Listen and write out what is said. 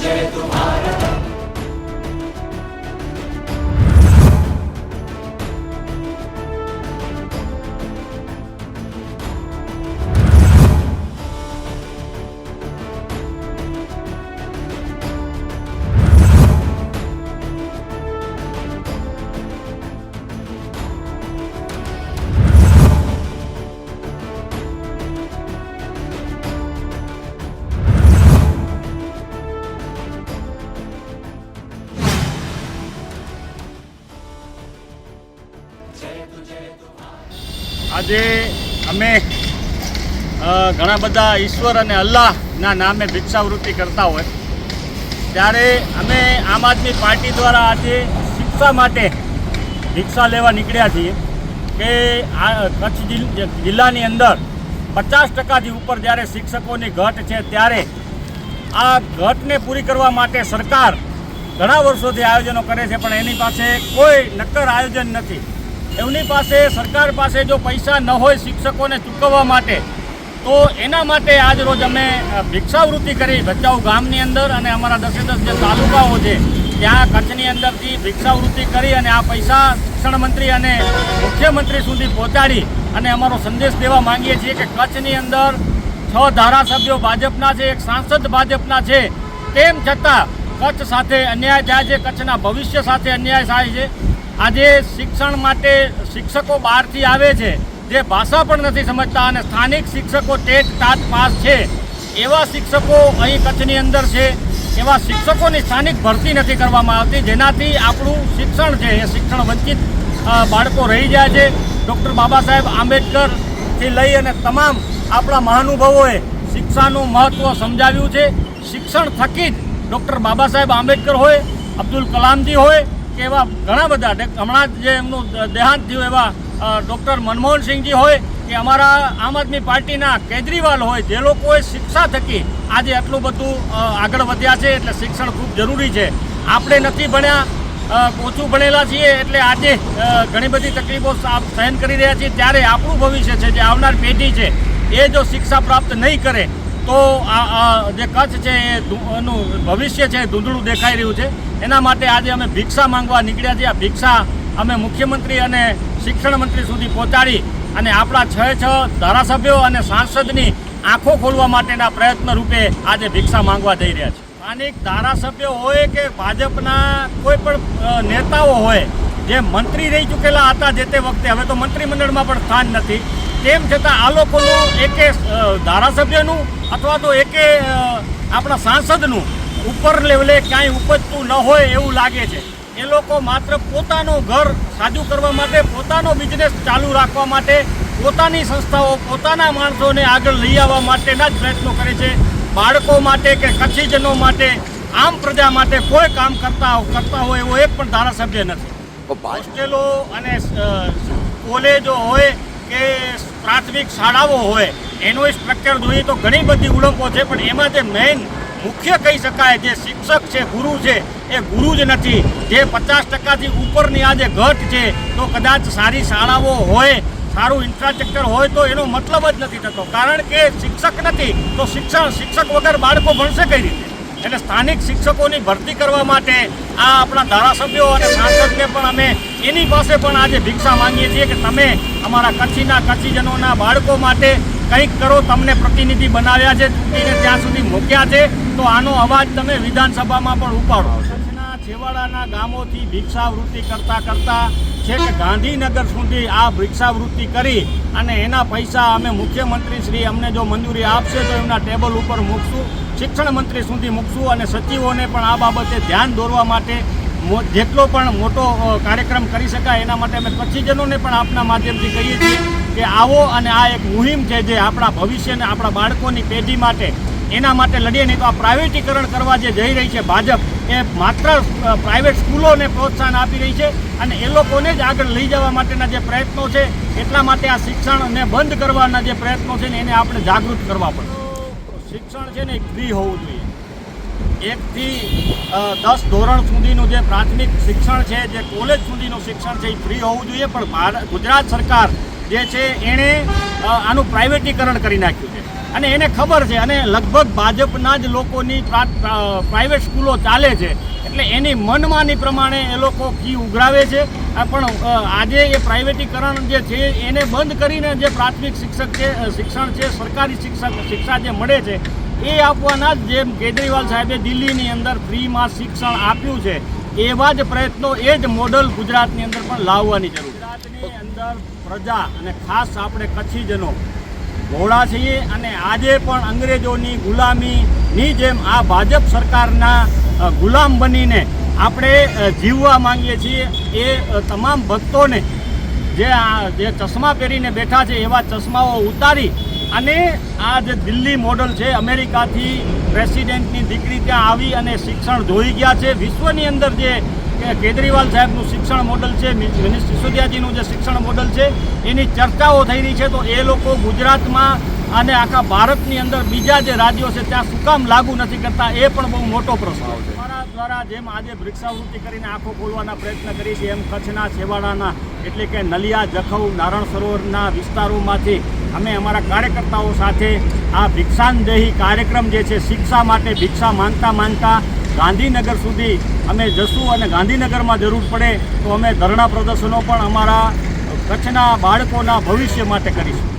Sanche tu આજે અમે ઘણા બધા ઈશ્વર અને અલ્લાહના નામે ભિક્ષાવૃત્તિ કરતા હોય. ત્યારે અમે આમ આદમી પાર્ટી દ્વારા આજે શિક્ષા માટે ભિક્ષા લેવા નીકળ્યા છીએ કે આ કચ્છ જિલ્લાની અંદર પચાસ ટકાથી ઉપર જ્યારે શિક્ષકોની ઘટ છે ત્યારે આ ઘટને પૂરી કરવા માટે સરકાર ઘણા વર્ષોથી આયોજનો કરે છે, પણ એની પાસે કોઈ નક્કર આયોજન નથી. એમની પાસે સરકાર પાસે જો પૈસા ન હોય શિક્ષકોને ચૂકવવા માટે, તો એના માટે આજ રોજ અમે ભિક્ષાવૃત્તિ કરી ભચાઉ ગામની અંદર અને અમારા દસે દસ જે તાલુકાઓ છે, ત્યાં કચ્છની અંદરથી ભિક્ષાવૃત્તિ કરી અને આ પૈસા શિક્ષણ મંત્રી અને મુખ્યમંત્રી સુધી પહોંચાડી અને અમારો સંદેશ દેવા માંગીએ છીએ કે કચ્છની અંદર છ ધારાસભ્યો ભાજપના છે, એક સાંસદ ભાજપના છે, તેમ છતાં કચ્છ સાથે અન્યાય થાય છે, કચ્છના ભવિષ્ય સાથે અન્યાય થાય છે આજે શિક્ષણ માટે શિક્ષકો બહારથી આવે છે, જે ભાષા પણ નથી સમજતા અને સ્થાનિક શિક્ષકો ટેટ ટાટ પાસ છે. એવા શિક્ષકો અહીં કચ્છની અંદર છે, એવા શિક્ષકોની સ્થાનિક ભરતી નથી કરવામાં આવતી, જેનાથી આપણું શિક્ષણ છે, એ શિક્ષણ વંચિત બાળકો રહી જાય છે. ડૉક્ટર બાબા સાહેબ આંબેડકરથી લઈ અને તમામ આપણા મહાનુભાવોએ શિક્ષાનું મહત્ત્વ સમજાવ્યું છે. શિક્ષણ થકી જ ડૉક્ટર બાબા સાહેબ આંબેડકર હોય, અબ્દુલ કલામજી હોય કે એવા ઘણા બધા હમણાં જે એમનું દેહાંત થયું એવા ડૉક્ટર મનમોહનસિંહજી હોય કે અમારા આમ આદમી પાર્ટીના કેજરીવાલ હોય, જે લોકોએ શિક્ષા થકી આજે આટલું બધું આગળ વધ્યા છે એટલે શિક્ષણ ખૂબ જરૂરી છે. આપણે નથી ભણ્યા ઓછું ભણેલા છીએ એટલે આજે ઘણી બધી તકલીફો સહન કરી રહ્યા છીએ. ત્યારે આપણું ભવિષ્ય છે, જે આવનાર પેઢી છે, એ જો શિક્ષા પ્રાપ્ત નહીં કરે તો આ જે કચ્છ છે એનું ભવિષ્ય છે ધૂંધળું દેખાઈ રહ્યું છે. એના માટે આજે અમે ભિક્ષા માંગવા નીકળ્યા છીએ. આ ભિક્ષા અમે મુખ્યમંત્રી અને શિક્ષણ મંત્રી સુધી પહોંચાડી અને આપણા છ છ ધારાસભ્યો અને સાંસદની આંખો ખોલવા માટેના પ્રયત્ન રૂપે આજે ભિક્ષા માંગવા જઈ રહ્યા છે. સ્થાનિક ધારાસભ્યો હોય કે ભાજપના કોઈ પણ નેતાઓ હોય જે મંત્રી રહી ચૂકેલા હતા જે તે વખતે, હવે તો મંત્રીમંડળમાં પણ સ્થાન નથી. તેમ છતાં આ લોકોનું એકે ધારાસભ્યનું અથવા તો એકે આપણા સાંસદનું ઉપર લેવલે ક્યાંય ઉપજતું ન હોય એવું લાગે છે. એ લોકો માત્ર પોતાનું ઘર સાજું કરવા માટે, પોતાનો બિઝનેસ ચાલુ રાખવા માટે, પોતાની સંસ્થાઓ, પોતાના માણસોને આગળ લઈ આવવા માટેના જ પ્રયત્નો કરે છે. બાળકો માટે કે કચ્છીજનો માટે, આમ પ્રજા માટે કોઈ કામ કરતા કરતા હોય એવો એક પણ ધારાસભ્ય નથી. હોસ્ટેલો અને કોલેજો હોય કે પ્રાથમિક શાળાઓ હોય, એનું સ્ટ્રક્ચર જોઈએ તો ઘણી બધી ઉણપો છે, પણ એમાં જે મેઇન મુખ્ય કહી શકાય, જે શિક્ષક છે, ગુરુ છે, એ ગુરુ જ નથી. જે પચાસ ટકાથી ઉપરની આ જે ઘટ છે, તો કદાચ સારી શાળાઓ હોય, સારું ઇન્ફ્રાસ્ટ્રક્ચર હોય, તો એનો મતલબ જ નથી થતો. કારણ કે શિક્ષક નથી, તો શિક્ષણ, શિક્ષક વગર બાળકો ભણશે કઈ રીતે? એટલે સ્થાનિક શિક્ષકોની ભરતી કરવા માટે આ આપણા ધારાસભ્યો અને સાંસદને પણ અમે એની પાસે પણ આજે ભિક્ષા માંગીએ છીએ કે તમે અમારા કચ્છીના કચ્છીજનોના બાળકો માટે કંઈક કરો, તમને પ્રતિનિધિ બનાવ્યા છે ચૂંટીને ત્યાં સુધી મૂક્યા છે, તો આનો અવાજ તમે વિધાનસભામાં પણ ઉપાડો. કચ્છના છેવાડાના ગામોથી ભિક્ષાવૃત્તિ કરતાં કરતાં છેક ગાંધીનગર સુધી આ ભિક્ષાવૃત્તિ કરી અને એના પૈસા અમે મુખ્યમંત્રી શ્રી અમને જો મંજૂરી આપશે તો એમના ટેબલ ઉપર મૂકશું, શિક્ષણ મંત્રી સુધી મૂકશું અને સચિવોને પણ આ બાબતે ધ્યાન દોરવા માટે જેટલો પણ મોટો કાર્યક્રમ કરી શકાય એના માટે અમે કચ્છીજનોને પણ આપના માધ્યમથી કહીએ છીએ કે આવો અને આ એક મુહિમ છે જે આપણા ભવિષ્યને, આપણા બાળકોની પેઢી માટે એના માટે લડીએ નહીં તો આ પ્રાઇવેટીકરણ કરવા જે જઈ રહી છે ભાજપ એ માત્ર પ્રાઇવેટ સ્કૂલોને પ્રોત્સાહન આપી રહી છે અને એ લોકોને જ આગળ લઈ જવા માટેના જે પ્રયત્નો છે એટલા માટે આ શિક્ષણને બંધ કરવાના જે પ્રયત્નો છે ને એને આપણે જાગૃત કરવા પડે. શિક્ષણ છે ને એ ફ્રી હોવું જોઈએ. એકથી દસ ધોરણ સુધીનું જે પ્રાથમિક શિક્ષણ છે જે કોલેજ સુધીનું શિક્ષણ છે એ ફ્રી હોવું જોઈએ પણ ભારત ગુજરાત સરકાર જે છે એણે આનું પ્રાઇવેટીકરણ કરી નાખ્યું છે. અને એને ખબર છે અને લગભગ ભાજપના જ લોકોની પ્રા- પ્રા- પ્રાઇવેટ સ્કૂલો ચાલે છે. એટલે એની મનમાની પ્રમાણે એ લોકો ફી ઉઘરાવે છે. પણ આજે એ પ્રાઇવેટીકરણ જે છે એને બંધ કરીને જે પ્રાથમિક શિક્ષક છે શિક્ષણ છે, સરકારી શિક્ષક, શિક્ષા જે મળે છે, એ આપવાના જ જેમ કેજરીવાલ સાહેબે દિલ્હીની અંદર ફ્રીમાં શિક્ષણ આપ્યું છે. એવા જ પ્રયત્નો એ જ મોડલ ગુજરાતની અંદર પણ લાવવાની જરૂર. ગુજરાતની અંદર પ્રજા અને ખાસ આપણે કચ્છીજનો ભોળા છીએ અને આજે પણ અંગ્રેજોની ગુલામીની જેમ આ ભાજપ સરકારના ગુલામ બનીને આપણે જીવવા માંગીએ છીએ. એ તમામ ભક્તોને જે આ, જે ચશ્મા પહેરીને બેઠા છે એવા ચશ્માઓ ઉતારી અને આ જે દિલ્હી મોડલ છે, અમેરિકાથી પ્રેસિડેન્ટની દીકરી ત્યાં આવી અને શિક્ષણ જોઈ ગયા છે. વિશ્વની અંદર જે કેજરીવાલ સાહેબનું શિક્ષણ મોડલ છે મિ- મનીષ સિસોદિયાજીનું જે શિક્ષણ મોડલ છે એની ચર્ચાઓ થઈ રહી છે તો એ લોકો ગુજરાતમાં અને આખા ભારતની અંદર બીજા જે રાજ્યો છે ત્યાં શું કામ લાગુ નથી કરતા એ પણ બહુ મોટો પ્રશ્ન છે. અમારા દ્વારા જેમ આજે વૃક્ષાવૃત્તિ કરીને આંખો ખોલવાના પ્રયત્ન કરી છે એમ કચ્છના છેવાડાના એટલે કે નલિયા જખૌ નારણ સરોવરના વિસ્તારોમાંથી અમે અમારા કાર્યકર્તાઓ સાથે આ ભિક્ષાનદેહી કાર્યક્રમ જે છે શિક્ષા માટે ભિક્ષા માંગતા માંગતા ગાંધીનગર સુધી અમે જશું અને ગાંધીનગરમાં જરૂર પડે તો અમે ધરણા પ્રદર્શનો પણ અમારા કચ્છના બાળકોના ભવિષ્ય માટે કરીશું.